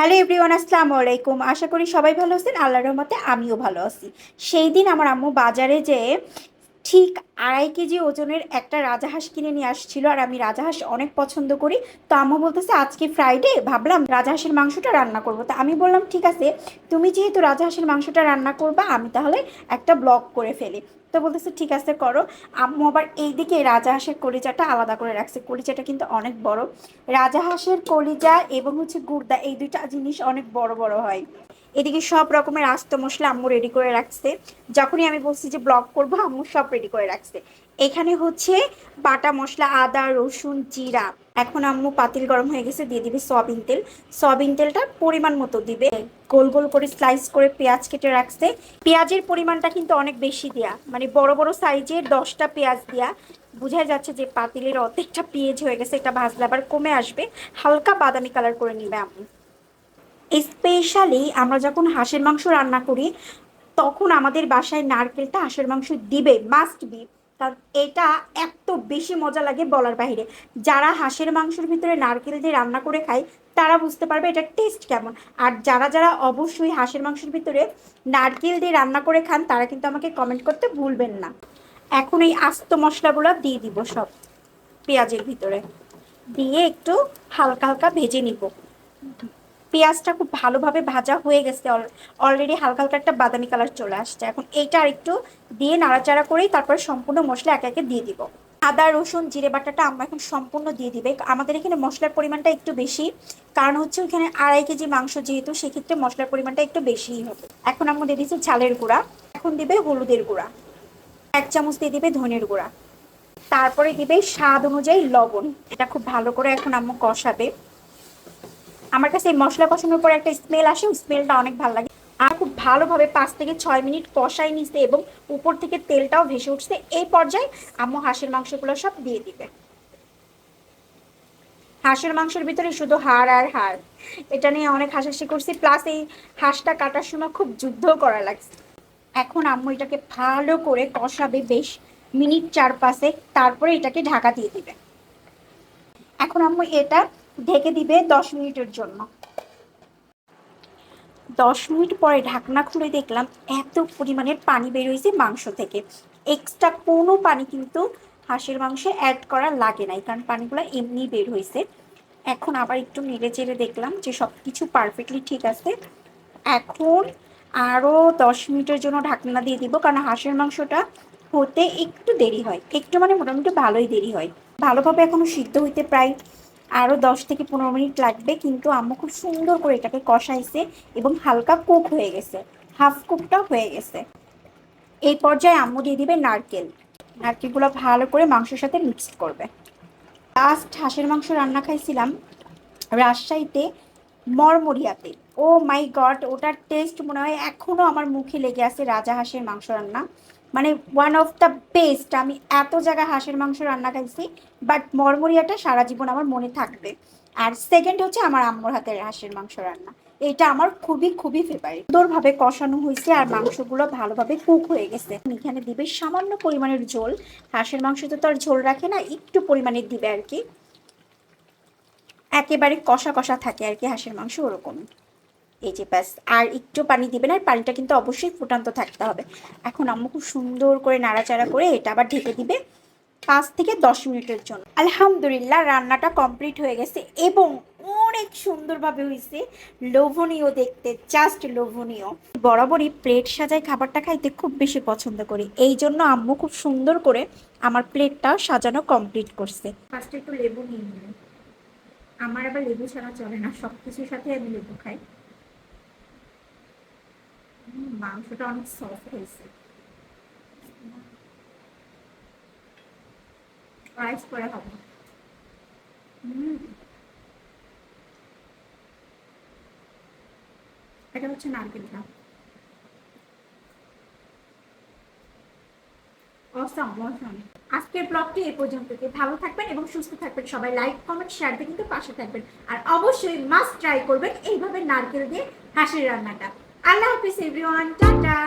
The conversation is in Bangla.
হ্যালো এভরিওয়ান, আসসালামু আলাইকুম। আশা করি সবাই ভালো আছেন, আল্লাহর রহমতে আমিও ভালো আছি। সেই দিন আমার আম্মু বাজারে যে ঠিক আড়াই কেজি ওজনের একটা রাজাহাঁস কিনে নিয়ে আসছিল আর আমি রাজাহাঁস অনেক পছন্দ করি। তো আম্মু বলতেছে, আজকে ফ্রাইডে ভাবলাম, রাজাহাঁসের মাংসটা রান্না করব। তো আমি বললাম, ঠিক আছে, তুমি যেহেতু রাজাহাঁসের মাংসটা রান্না করবা, আমি তাহলে একটা ব্লগ করে ফেলি। তো বলতেছে, ঠিক আছে, করো। আম্মু আবার এইদিকে রাজাহাঁসের কলিজাটা আলাদা করে রাখছে। কলিজাটা কিন্তু অনেক বড়। রাজাহাঁসের কলিজা এবং হচ্ছে গুর্দা এই দুইটা জিনিস অনেক বড় বড় হয়। এদিকে সব রকমের আস্ত মশলা আম্মু রেডি করে রাখছে। যখনই আমি বলছি যে ব্লগ করব, আম্মু সব রেডি করে রাখছে। এখানে হচ্ছে বাটা মশলা, আদা, রসুন, জিরা। এখন আম্মু পাতিল গরম হয়ে গেছে, দিয়ে দিবে সয়াবিন তেল। সয়াবিন তেলটা পরিমাণ মতো দিবে। গোল গোল করে স্লাইস করে পেঁয়াজ কেটে রাখছে। পেঁয়াজের পরিমাণটা কিন্তু অনেক বেশি দেয়া। মানে বড় বড় সাইজের দশটা পেঁয়াজ দেয়া। বোঝা যাচ্ছে যে পাতিলের অর্ধেকটা পেঁয়াজ হয়ে গেছে, এটা ভাজলে আবার কমে আসবে। হালকা বাদামি কালার করে নিবে আম্মু। স্পেশালি আমরা যখন হাঁসের মাংস রান্না করি, তখন আমাদের বাসায় নারকেলটা হাঁসের মাংস দিবে মাস্ট বি কারণ এটা এত বেশি মজা লাগে বলার বাইরে যারা হাঁসের মাংসের ভিতরে নারকেল দিয়ে রান্না করে খায়, তারা বুঝতে পারবে এটার টেস্ট কেমন। আর যারা যারা অবশ্যই হাঁসের মাংসের ভিতরে নারকেল দিয়ে রান্না করে খান, তারা কিন্তু আমাকে কমেন্ট করতে ভুলবেন না। এখন এই আস্ত মশলাগুলো দিয়ে দিব সব পেঁয়াজের ভিতরে। দিয়ে একটু হালকা হালকা ভেজে নিব। পেঁয়াজটা খুব ভালোভাবে ভাজা হয়ে গেছে। অলরেডি হালকা হালকা একটা বাদামি কালার চলে আসছে। এখন এইটা আর একটু দিয়ে নাড়াচাড়া করেই তারপর সম্পূর্ণ মশলা একে একে দিয়ে দিব। আদা, রসুন, জিরে বাটাটা আমরা এখন সম্পূর্ণ দিয়ে দিবে। আমাদের এখানে মশলার পরিমাণটা একটু বেশি। কারণ হচ্ছে ওইখানে আড়াই কেজি মাংস যেহেতু, সেক্ষেত্রে মশলার পরিমাণটা একটু বেশিই হবে। এখন আমরা দিয়ে দিচ্ছি চালের গুঁড়া। এখন দিবে হলুদের গুঁড়া। এক চামচ দিয়ে দিবে ধনের গুঁড়া। তারপরে দিবে স্বাদ অনুযায়ী লবণ। এটা খুব ভালো করে এখন আম্মু কষাবে। আমার কাছে এই মশলা কষানোর পর একটা স্মেল আসে স্মেলটা অনেক ভালো লাগে। আর খুব ভালোভাবে পাঁচ থেকে ছয় মিনিট কষাই নিচ্ছে এবং উপর থেকে তেলটাও ভেসে উঠছে। এই পর্যায়ে আম্মু হাঁসের মাংসগুলো সব দিয়ে দিবে। হাঁসের মাংসের ভিতরে শুধু হাড় আর হাড়। এটা নিয়ে অনেক হাসাহাসি করছি। প্লাস এই হাঁসটা কাটার সময় খুব যুদ্ধও করা লাগছে। এখন আম্মু এটাকে ভালো করে কষাবে বেশ মিনিট চার পাঁচে তারপরে এটাকে ঢাকা দিয়ে দিবে। এখন আম্মু এটা ঢেকে দিবে দশ মিনিটের জন্য। দশ মিনিট পরে ঢাকনা খুলে দেখলাম এত পরিমাণের পানি বেরোয়েছে মাংস থেকে। এক্সট্রা কোনো পানি কিন্তু হাঁসের মাংসে অ্যাড করা লাগে নাই, কারণ পানিগুলো এমনি বের হয়েছে। এখন আবার একটু নেড়ে চেড়ে দেখলাম যে সব কিছু পারফেক্টলি ঠিক আছে। এখন আরও দশ মিনিটের জন্য ঢাকনা দিয়ে দিব, কারণ হাঁসের মাংসটা হতে একটু দেরি হয়। একটু মানে মোটামুটি ভালোই দেরি হয়। ভালোভাবে এখনও সিদ্ধ হইতে প্রায় আরও দশ থেকে পনেরো মিনিট লাগবে, কিন্তু আম্মু খুব সুন্দর করে এটাকে কষাইছে এবং হালকা কুক হয়ে গেছে, হাফ কুকটা হয়ে গেছে। এই পর্যায়ে আম্মু দিয়ে দিবে নারকেল। নারকেলগুলো ভালো করে মাংসের সাথে মিক্সড করবে। লাস্ট হাঁসের মাংস রান্না খাইছিলাম রাজশাহীতে মরমরিয়াতে ও মাই গড ওটার টেস্ট মনে হয় এখনও আমার মুখে লেগে আছে রাজা হাঁসের মাংস রান্না। মানে ওয়ান অফ দ্য বেস্ট আমি এত জায়গায় হাঁসের মাংস রান্না খাইছি বাট মরমরিয়াটা সারা জীবন আমার মনে থাকবে। আর সেকেন্ড হচ্ছে আমার আম্মুর হাতের হাঁসের মাংস রান্না। এটা আমার খুবই খুবই ফেভারিট সুন্দরভাবে কষানো হয়েছে আর মাংসগুলো ভালোভাবে কুক হয়ে গেছে। এখানে দিবে সামান্য পরিমাণের ঝোল। হাঁসের মাংসতে তো আর ঝোল রাখে না, একটু পরিমাণের দিবে আর কি। একেবারে কষা কষা থাকে আর কি হাঁসের মাংস ওরকম এই যে ব্যাস, আর একটু পানি দিবেন, আর পানিটা কিন্তু অবশ্যই ফুটান্ত থাকতে হবে। এখন আম্মু খুব সুন্দর করে নাড়াচাড়া করে এটা আবার ঢেকে দিবে পাঁচ থেকে দশ মিনিটের জন্য। আলহামদুলিল্লাহ, রান্নাটা কমপ্লিট হয়ে গেছে এবং অনেক সুন্দরভাবে হয়েছে লোভনীয় দেখতে জাস্ট লোভনীয়। বরাবরই প্লেট সাজায় খাবারটা খাইতে খুব বেশি পছন্দ করি। এই জন্য আম্মু খুব সুন্দর করে আমার প্লেটটাও সাজানো কমপ্লিট করছে। ফার্স্টে একটু লেবু নিয়ে নিলাম আমার আবার লেবু ছাড়া চলে না সব কিছুর সাথে আমি লেবু খাই। মাংসটা অনেক সফট হয়েছে। রাইস করে হবে এটা হচ্ছে নারকেলটা আজকের ব্লগটি এ পর্যন্ত ভালো থাকবেন এবং সুস্থ থাকবেন। সবাই লাইক কমেন্ট শেয়ার দিয়ে কিন্তু পাশে থাকবেন। আর অবশ্যই মাস্ট ট্রাই করবেন এইভাবে নারকেল দিয়ে হাঁসের রান্নাটা। আল্লাহ হাফিজ এভরিওয়ান টাটা